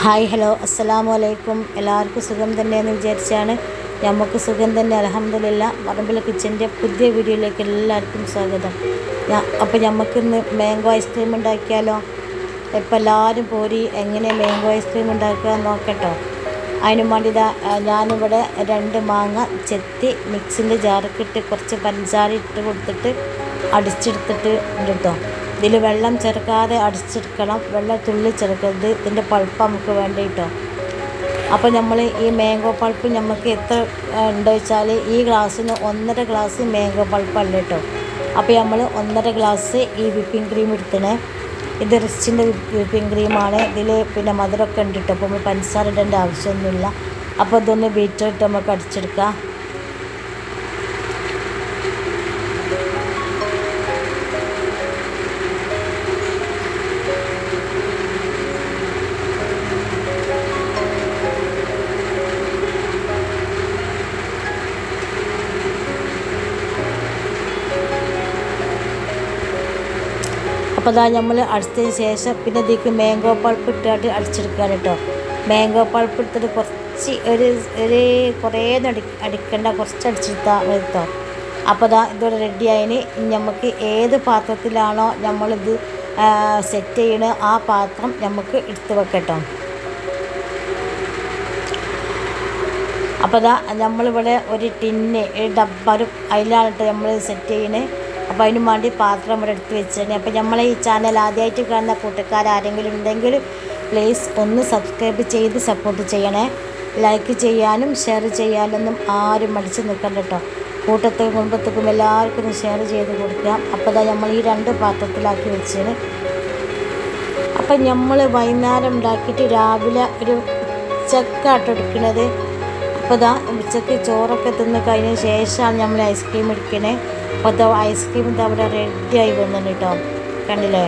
Hi hello അസ്സലാമു അലൈക്കും. എല്ലാവർക്കും സുഖം തന്നെയെന്ന് വിചാരിച്ചാണ് നമുക്ക് സുഖം തന്നെ അലഹമ്മദില്ല പറമ്പിലെ കിച്ചന്റെ പുതിയ വീഡിയോയിലേക്ക് എല്ലാവർക്കും സ്വാഗതം. അപ്പോൾ നമുക്കിന്ന് മാംഗോ ഐസ്ക്രീം ഉണ്ടാക്കിയാലോ? ഇപ്പം എല്ലാവരും പോരി എങ്ങനെ മാംഗോ ഐസ്ക്രീം ഉണ്ടാക്കുക നോക്കട്ടോ. അതിന് വേണ്ടി ഇതാ ഞാനിവിടെ രണ്ട് മാങ്ങ ചെത്തി മിക്സിന്റെ ജാറൊക്കെ കുറച്ച് പഞ്ചസാര ഇട്ട് കൊടുത്തിട്ട് അടിച്ചെടുത്തിട്ട് ഉണ്ട് കേട്ടോ ഇതിൽ വെള്ളം ചേർക്കാതെ അടിച്ചെടുക്കണം. വെള്ളം തുള്ളി ചേർക്കരുത്. ഇതിന്റെ പൾപ്പ് നമുക്ക് വേണ്ട കേട്ടോ അപ്പോൾ നമ്മൾ ഈ മാംഗോ പൾപ്പ് നമുക്ക് എത്ര ഉണ്ടോ വെച്ചാൽ ഈ ഗ്ലാസ്സിന് ഒന്നര ഗ്ലാസ് മാംഗോ പൾപ്പല്ല കേട്ടോ. അപ്പോൾ നമ്മൾ ഒന്നര ഗ്ലാസ് ഈ വിപ്പിംഗ് ക്രീം എടുത്തണേ. ഇത് റിച്ചിന്റെ വിപ്പിംഗ് ക്രീമാണ്. ഇതിൽ പിന്നെ മധുരമൊക്കെ ഉണ്ട് കേട്ടോ. അപ്പോൾ നമ്മൾ പഞ്ചസാര ഇടേണ്ട ആവശ്യമൊന്നുമില്ല. അപ്പോൾ ഇതൊന്ന് ബീറ്ററിട്ട് നമുക്ക് അടിച്ചെടുക്കാം. അപ്പോൾ അതാ നമ്മൾ അടിച്ചതിന് ശേഷം പിന്നെ ഇതിക്ക് മാംഗോ പൾപ്പ് ഇട്ടിട്ട് അടിച്ചെടുക്കുകയാണ് കേട്ടോ. മാംഗോ പൾപ്പ് എടുത്തിട്ട് കുറച്ച് ഒരു ഒരു കുറേ അടി അടിക്കേണ്ട കുറച്ച് അടിച്ചെടുത്താൽ മതി അപ്പോൾ അതാ ഇതോടെ റെഡി ആയതിന് നമുക്ക് ഏത് പാത്രത്തിലാണോ നമ്മളിത് സെറ്റ് ചെയ്യണ ആ പാത്രം നമുക്ക് എടുത്ത് വെക്കട്ടോ അപ്പോൾ അതാ നമ്മളിവിടെ ഒരു ടിന്ന് ഒരു ഡബ്ബറും അതിലാണ് നമ്മൾ സെറ്റ് ചെയ്യണേ. അപ്പോൾ അതിന് വേണ്ടി പാത്രം ഇവിടെ എടുത്ത് വെച്ചിട്ടുണ്ട് അപ്പോൾ നമ്മളെ ഈ ചാനൽ ആദ്യമായിട്ട് കാണുന്ന കൂട്ടുകാരാരെങ്കിലും ഉണ്ടെങ്കിൽ പ്ലീസ് ഒന്ന് സബ്സ്ക്രൈബ് ചെയ്ത് സപ്പോർട്ട് ചെയ്യണേ. ലൈക്ക് ചെയ്യാനും ഷെയർ ചെയ്യാനൊന്നും ആരും മടിച്ച് നിൽക്കണ്ട കേട്ടോ കൂട്ടത്തിൽ കുടുംബത്തേക്കും എല്ലാവർക്കും ഷെയർ ചെയ്ത് കൊടുക്കാം അപ്പോൾ അതാ നമ്മൾ ഈ രണ്ട് പാത്രത്തിലാക്കി വെച്ചതിന് അപ്പം നമ്മൾ വൈകുന്നേരം ഉണ്ടാക്കിയിട്ട് രാവിലെ ഒരു ഉച്ചക്കാട്ടോ അപ്പോൾ ഇതാ ഉച്ചയ്ക്ക് ചോറൊക്കെ തിന്ന് കഴിഞ്ഞ ശേഷമാണ് നമ്മൾ ഐസ്ക്രീം എടുക്കണേ. അപ്പോൾ ഇതാ ഐസ്ക്രീം ഇതാ അവിടെ റെഡിയായി വന്നു കേട്ടോ കണ്ടില്ലേ?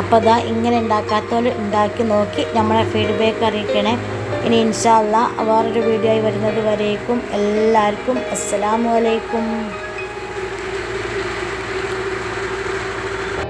അപ്പോൾ ഇതാ ഇങ്ങനെ ഉണ്ടാക്കാത്തവർ ഉണ്ടാക്കി നോക്കി നമ്മളെ ഫീഡ്ബാക്ക് അറിയിക്കണേ. ഇനി ഇൻഷാല്ല വേറൊരു വീഡിയോ ആയി വരുന്നത് വരേക്കും. എല്ലാവർക്കും അസ്സലാമു അലൈക്കും.